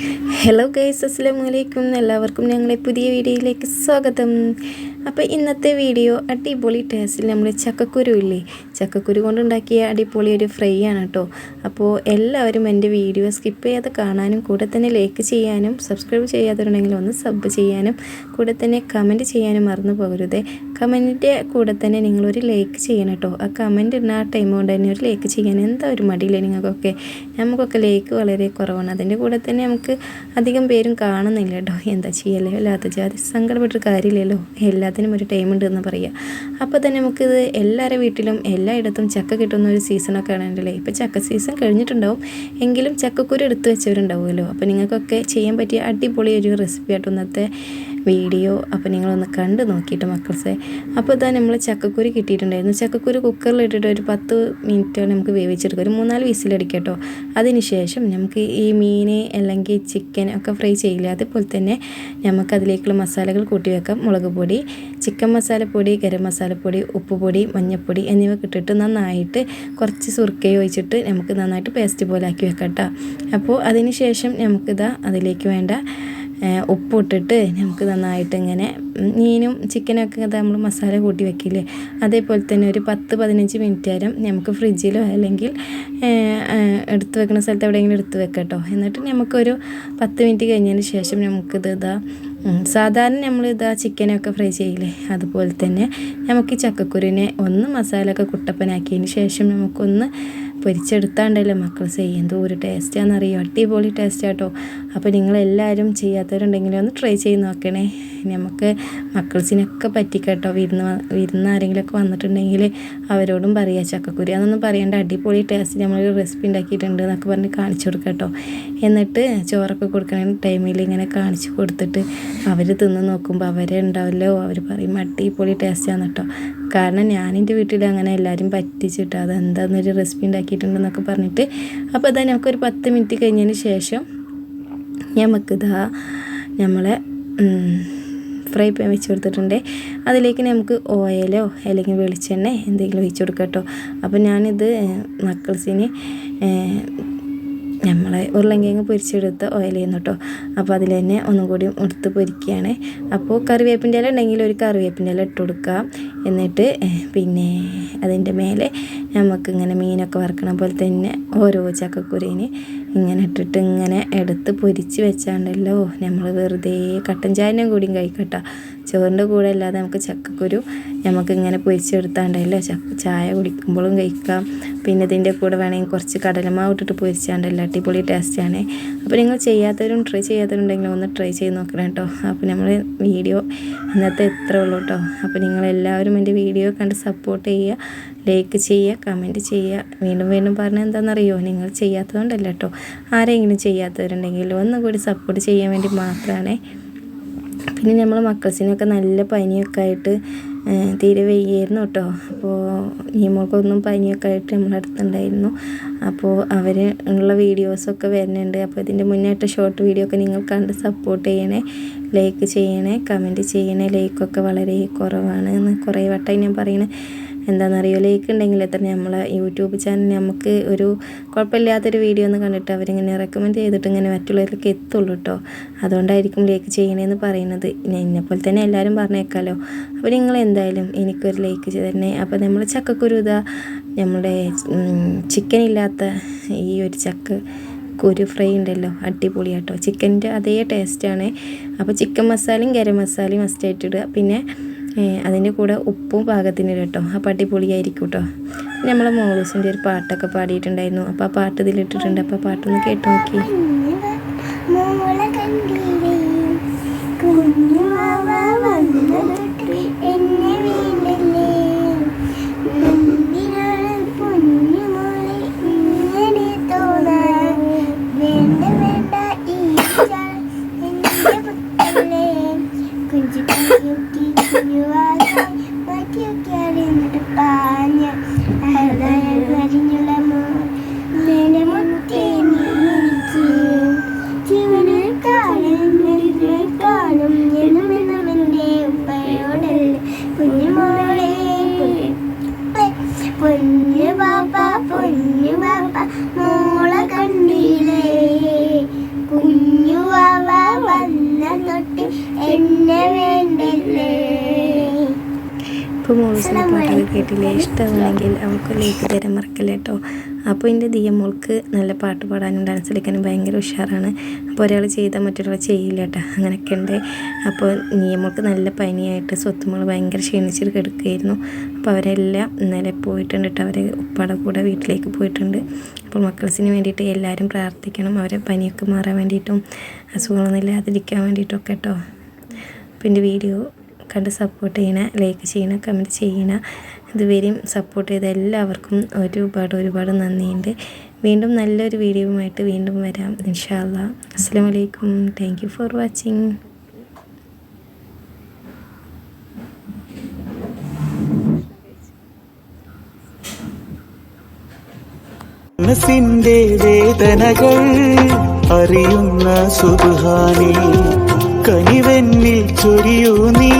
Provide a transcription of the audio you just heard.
Hello guys അസ്സലാമു അലൈക്കും എല്ലാവർക്കും ഞങ്ങളുടെ പുതിയ വീഡിയോയിലേക്ക് സ്വാഗതം. അപ്പോൾ ഇന്നത്തെ വീഡിയോ അടിപൊളി ടേസ്റ്റിൽ നമ്മൾ ചക്കക്കുരു ഇല്ലേ? ചക്കക്കുരു കൊണ്ടുണ്ടാക്കിയ അടിപൊളി ഒരു ഫ്രൈ ആണ് കേട്ടോ അപ്പോൾ എല്ലാവരും എന്റെ വീഡിയോ സ്കിപ്പ് ചെയ്യാതെ കാണാനും കൂടെ തന്നെ ലൈക്ക് ചെയ്യാനും സബ്സ്ക്രൈബ് ചെയ്യാത്തവരുണ്ടെങ്കിൽ ഒന്ന് സബ് ചെയ്യാനും കൂടെ തന്നെ കമന്റ് ചെയ്യാനും മറന്നു പോകരുതേ. കമന്റിന്റെ കൂടെ തന്നെ നിങ്ങളൊരു ലൈക്ക് ചെയ്യണം കേട്ടോ ആ കമന്റ് ഇടുന്ന ആ ടൈം കൊണ്ട് തന്നെ ഒരു ലൈക്ക് ചെയ്യാൻ എന്താ ഒരു മടിയില്ലേ നിങ്ങൾക്കൊക്കെ? നമുക്കൊക്കെ ലൈക്ക് വളരെ കുറവാണ്. അതിന്റെ കൂടെ തന്നെ നമുക്ക് അധികം പേരും കാണുന്നില്ല കേട്ടോ എന്താ ചെയ്യല്ലേ അല്ലാത്ത ജാതി സങ്കടപ്പെട്ടൊരു കാര്യമില്ലല്ലോ. എല്ലാത്തിനും ഒരു ടൈം ഉണ്ട് എന്ന് പറയുക അപ്പോൾ തന്നെ നമുക്കിത് എല്ലാവരുടെ വീട്ടിലും എല്ലായിടത്തും ചക്ക കിട്ടുന്ന ഒരു സീസണൊക്കെ ആണല്ലേ ഇപ്പോൾ ചക്ക സീസൺ കഴിഞ്ഞിട്ടുണ്ടാവും. എങ്കിലും ചക്കക്കുരു എടുത്ത് വെച്ചവരുണ്ടാവുമല്ലോ. അപ്പോൾ നിങ്ങൾക്കൊക്കെ ചെയ്യാൻ പറ്റിയ അടിപൊളി ഒരു റെസിപ്പി ആയിട്ട് ഇന്നത്തെ വീഡിയോ അപ്പോൾ നിങ്ങളൊന്ന് കണ്ട് നോക്കിയിട്ട് മക്കൾസെ. അപ്പോൾ ഇതാ നമ്മൾ ചക്കക്കുരു കിട്ടിയിട്ടുണ്ടായിരുന്നു. ചക്കക്കുരു കുക്കറിൽ ഇട്ടിട്ട് ഒരു പത്ത് മിനിറ്റ് നമുക്ക് വേവിച്ചെടുക്കുക ഒരു മൂന്നാൽ വീസിലടിക്കട്ടോ. അതിനുശേഷം അതിന് ശേഷം നമുക്ക് ഈ മീൻ അല്ലെങ്കിൽ ചിക്കൻ ഒക്കെ ഫ്രൈ ചെയ്യില്ല. അതുപോലെ തന്നെ നമുക്ക് അതിലേക്കുള്ള മസാലകൾ കൂട്ടി വെക്കാം. മുളക് പൊടി ചിക്കൻ മസാലപ്പൊടി ഗരം മസാലപ്പൊടി ഉപ്പുപൊടി മഞ്ഞൾപ്പൊടി എന്നിവ ഇട്ടിട്ട് നന്നായിട്ട് കുറച്ച് സുർക്കയും ഒഴിച്ചിട്ട് നമുക്ക് നന്നായിട്ട് പേസ്റ്റ് പോലെ ആക്കി വെക്കാം അപ്പോൾ അതിന് ശേഷം നമുക്കിതാ അതിലേക്ക് വേണ്ട ഉപ്പിട്ടിട്ട് നമുക്ക് നന്നായിട്ട് ഇങ്ങനെ മീനും ചിക്കനൊക്കെ നമ്മൾ മസാല കൂട്ടി വെക്കില്ലേ? അതേപോലെ തന്നെ ഒരു പത്ത് പതിനഞ്ച് മിനിറ്റ് നേരം നമുക്ക് ഫ്രിഡ്ജിലോ അല്ലെങ്കിൽ എടുത്ത് വെക്കുന്ന സ്ഥലത്ത് എവിടെയെങ്കിലും എടുത്ത് വെക്കട്ടോ. കേട്ടോ എന്നിട്ട് നമുക്കൊരു പത്ത് മിനിറ്റ് കഴിഞ്ഞതിന് ശേഷം നമുക്കിത് ഇതാ സാധാരണ നമ്മൾ ഇതാ ചിക്കനൊക്കെ ഫ്രൈ ചെയ്യില്ലേ? അതുപോലെ തന്നെ നമുക്ക് ഈ ചക്കക്കുരുവിനെ ഒന്ന് മസാലയൊക്കെ കുട്ടപ്പനാക്കിയതിന് ശേഷം നമുക്കൊന്ന് പൊരിച്ചെടുത്താണ്ടല്ലോ മക്കൾ ചെയ്യും എന്തോ ഒരു ടേസ്റ്റാണെന്നറിയോ അടിപൊളി ടേസ്റ്റ് കേട്ടോ അപ്പോൾ നിങ്ങളെല്ലാവരും ചെയ്യാത്തവരുണ്ടെങ്കിൽ ഒന്ന് ട്രൈ ചെയ്ത് നോക്കണേ. നമുക്ക് മക്കൾസിനൊക്കെ പറ്റിക്കട്ടോ. വിരുന്ന് വിരുന്ന് ആരെങ്കിലുമൊക്കെ വന്നിട്ടുണ്ടെങ്കിൽ അവരോടും പറയുക ചക്കക്കുരി അതൊന്നും പറയേണ്ട. അടിപൊളി ടേസ്റ്റ് നമ്മളൊരു റെസിപ്പി ഉണ്ടാക്കിയിട്ടുണ്ട് എന്നൊക്കെ പറഞ്ഞ് കാണിച്ചു കൊടുക്കാം കേട്ടോ എന്നിട്ട് ചോറൊക്കെ കൊടുക്കണ ടൈമിൽ ഇങ്ങനെ കാണിച്ചു കൊടുത്തിട്ട് അവർ തിന്ന് നോക്കുമ്പോൾ അവരെ ഉണ്ടാവല്ലോ. അവർ പറയും അടിപൊളി ടേസ്റ്റാണ് കേട്ടോ കാരണം ഞാൻ എന്റെ വീട്ടിൽ അങ്ങനെ എല്ലാവരും പറ്റിച്ചിട്ട് അതെന്താന്നൊരു റെസിപ്പി ഉണ്ടാക്കിയിട്ടുണ്ടെന്നൊക്കെ പറഞ്ഞിട്ട് അപ്പോൾ അതാ നമുക്കൊരു പത്ത് മിനിറ്റ് കഴിഞ്ഞതിന് ശേഷം നമുക്കിതാ നമ്മളെ ഫ്രൈ പാൻ വെച്ച് കൊടുത്തിട്ടുണ്ട്. അതിലേക്ക് നമുക്ക് ഓയിലോ അല്ലെങ്കിൽ വെളിച്ചെണ്ണ എന്തെങ്കിലും ഒഴിച്ച് കൊടുക്കാം കേട്ടോ അപ്പോൾ ഞാനിത് മക്കൾസിന് നമ്മളെ ഉരുളങ്കിഴങ്ങ് പൊരിച്ചെടുത്ത ഓയിൽ ചെയ്യുന്നു കേട്ടോ അപ്പോൾ അതിൽ തന്നെ ഒന്നും കൂടി എടുത്ത് പൊരിക്കുകയാണ് അപ്പോൾ കറിവേപ്പിന്റെ ഇല ഉണ്ടെങ്കിൽ ഒരു കറിവേപ്പിന്റെ ഇല ഇട്ട് കൊടുക്കാം എന്നിട്ട് പിന്നെ അതിന്റെ മേലെ നമുക്കിങ്ങനെ മീനൊക്കെ വറക്കണ പോലെ തന്നെ ഓരോ ചക്കക്കുരുവിന് ഇങ്ങനെ ഇട്ടിട്ട് ഇങ്ങനെ എടുത്ത് പൊരിച്ച് വെച്ചാണ്ടല്ലോ. നമ്മൾ വെറുതെ കട്ടൻ ചായനും കൂടിയും കഴിക്കട്ടോ. ചോറിന്റെ കൂടെ അല്ലാതെ നമുക്ക് ചക്കക്കുരു നമുക്ക് ഇങ്ങനെ പൊരിച്ചെടുത്താണ്ടല്ലോ ചക്ക ചായ കുടിക്കുമ്പോഴും കഴിക്കാം. പിന്നെ ഇതിന്റെ കൂടെ വേണമെങ്കിൽ കുറച്ച് കടലമാവ് ഇട്ടിട്ട് പൊരിച്ചാണ്ടല്ലോ. അടിപൊളി ടേസ്റ്റാണ് അപ്പോൾ നിങ്ങൾ ചെയ്യാത്തവരും ട്രൈ ചെയ്യാത്തവരുണ്ടെങ്കിൽ ഒന്ന് ട്രൈ ചെയ്ത് നോക്കണം കേട്ടോ. അപ്പോൾ നമ്മൾ വീഡിയോ ഇന്നത്തെ എത്ര ഉള്ളൂ കേട്ടോ. അപ്പോൾ നിങ്ങളെല്ലാവരും എന്റെ വീഡിയോ കണ്ട് സപ്പോർട്ട് ചെയ്യുക ലൈക്ക് ചെയ്യുക കമന്റ് ചെയ്യുക. വീണ്ടും വീണ്ടും പറഞ്ഞാൽ എന്താണെന്നറിയോ? നിങ്ങൾ ചെയ്യാത്തതുകൊണ്ടല്ല കേട്ടോ. ആരെങ്കിലും ചെയ്യാത്തവരുണ്ടെങ്കിൽ ഒന്നുകൂടി സപ്പോർട്ട് ചെയ്യാൻ വേണ്ടി മാത്രമാണ് പിന്നെ നമ്മൾ മക്കൾസിനൊക്കെ നല്ല പനിയൊക്കെ ആയിട്ട് തീരെ വയ്യായിരുന്നു കേട്ടോ. അപ്പോൾ ഹീമോക്കൊന്നും പനിയൊക്കെ ആയിട്ട് നമ്മളെ അടുത്തുണ്ടായിരുന്നു. അപ്പോൾ അവർ ഉള്ള വീഡിയോസൊക്കെ വരുന്നുണ്ട്. അപ്പോൾ ഇതിന്റെ മുന്നായിട്ട് ഷോർട്ട് വീഡിയോ ഒക്കെ നിങ്ങൾ കണ്ട് സപ്പോർട്ട് ചെയ്യണേ ലൈക്ക് ചെയ്യണേ കമന്റ് ചെയ്യണേ ലൈക്കൊക്കെ വളരെ കുറവാണ് കുറേ വട്ടമായി ഞാൻ പറയണേ. എന്താണെന്നറിയോ ലൈക്ക് ഉണ്ടെങ്കിൽ നമ്മളെ യൂട്യൂബ് ചാനൽ നമുക്ക് ഒരു കുഴപ്പമില്ലാത്തൊരു വീഡിയോ ഒന്ന് കണ്ടിട്ട് അവരിങ്ങനെ റെക്കമെൻഡ് ചെയ്തിട്ട് ഇങ്ങനെ മറ്റുള്ളവരിലേക്ക് എത്തുള്ളൂ കേട്ടോ അതുകൊണ്ടായിരിക്കും ലൈക്ക് ചെയ്യണേന്ന് പറയുന്നത്. എന്നെപ്പോലെ തന്നെ എല്ലാവരും പറഞ്ഞേക്കാലോ. അപ്പോൾ നിങ്ങൾ എന്തായാലും എനിക്കൊരു ലൈക്ക് ചെയ്ത് തന്നെ അപ്പോൾ നമ്മൾ ചക്കക്കുരു ഇതാ നമ്മുടെ ചിക്കൻ ഇല്ലാത്ത ഈ ഒരു ചക്ക കുരു ഫ്രൈ ഉണ്ടല്ലോ. അടിപൊളിയാട്ടോ. ചിക്കന്റെ അതേ ടേസ്റ്റാണ് അപ്പോൾ ചിക്കൻ മസാലയും ഗരം മസാലയും മസ്റ്റായിട്ട് ഇടുക. പിന്നെ അതിന്റെ കൂടെ ഉപ്പും പാകത്തിന് കേട്ടോ. അപ്പോൾ അടിപൊളിയായിരിക്കും കേട്ടോ നമ്മളെ മോളൂസിന്റെ ഒരു പാട്ടൊക്കെ പാടിയിട്ടുണ്ടായിരുന്നു. അപ്പോൾ ആ പാട്ട് ഇതിലിട്ടിട്ടുണ്ട്. അപ്പോൾ പാട്ടൊന്ന് കേട്ട് നോക്കി. മോളെ പാഞ്ഞ അറിഞ്ഞുള്ള മോ ഇപ്പോൾ മോൾസിന്റെ പാട്ടൊക്കെ കേട്ടില്ലേ? ഇഷ്ടമാണെങ്കിൽ അവൾക്ക് ലൈക്ക് തരാൻ മറക്കല്ലേ കേട്ടോ അപ്പോൾ എന്റെ ദിയ മോൾക്ക് നല്ല പാട്ട് പാടാനും ഡാൻസ് കളിക്കാനും ഭയങ്കര ഉഷാറാണ്. അപ്പോൾ ഒരാൾ ചെയ്താൽ മറ്റൊരാൾ ചെയ്യില്ല കേട്ടോ അങ്ങനെയൊക്കെ ഉണ്ട്. അപ്പോൾ നിയമൾക്ക് നല്ല പനിയായിട്ട് സ്വത്തുമോൾ ഭയങ്കര ക്ഷീണിച്ചിട്ട് കിടക്കുകയായിരുന്നു അപ്പോൾ അവരെല്ലാം ഇന്നലെ പോയിട്ടുണ്ട് കേട്ടോ അവരെ ഉപ്പാടെ കൂടെ വീട്ടിലേക്ക് പോയിട്ടുണ്ട്. അപ്പോൾ മക്കൾസിന് വേണ്ടിയിട്ട് എല്ലാവരും പ്രാർത്ഥിക്കണം. അവരെ പനിയൊക്കെ മാറാൻ വേണ്ടിയിട്ടും അസുഖങ്ങളൊന്നും ഇല്ലാതിരിക്കാൻ വേണ്ടിയിട്ടൊക്കെ കേട്ടോ അപ്പോൾ എന്റെ വീഡിയോ കണ്ട് സപ്പോർട്ട് ചെയ്യണ ലൈക്ക് ചെയ്യണ കമന്റ് ചെയ്യണ. ഇതുവരെയും സപ്പോർട്ട് ചെയ്ത എല്ലാവർക്കും ഒരുപാട് ഒരുപാട് നന്ദിയുണ്ട്. വീണ്ടും നല്ലൊരു വീഡിയോയുമായിട്ട് വീണ്ടും വരാം. ഇൻഷാല്ല അസ്സാം വലൈക്കും താങ്ക് യു ഫോർ വാച്ചിങ് വേദനകൾ അറിയുന്ന കണിവെന്നിൽ ചൊരിയൂ നീ.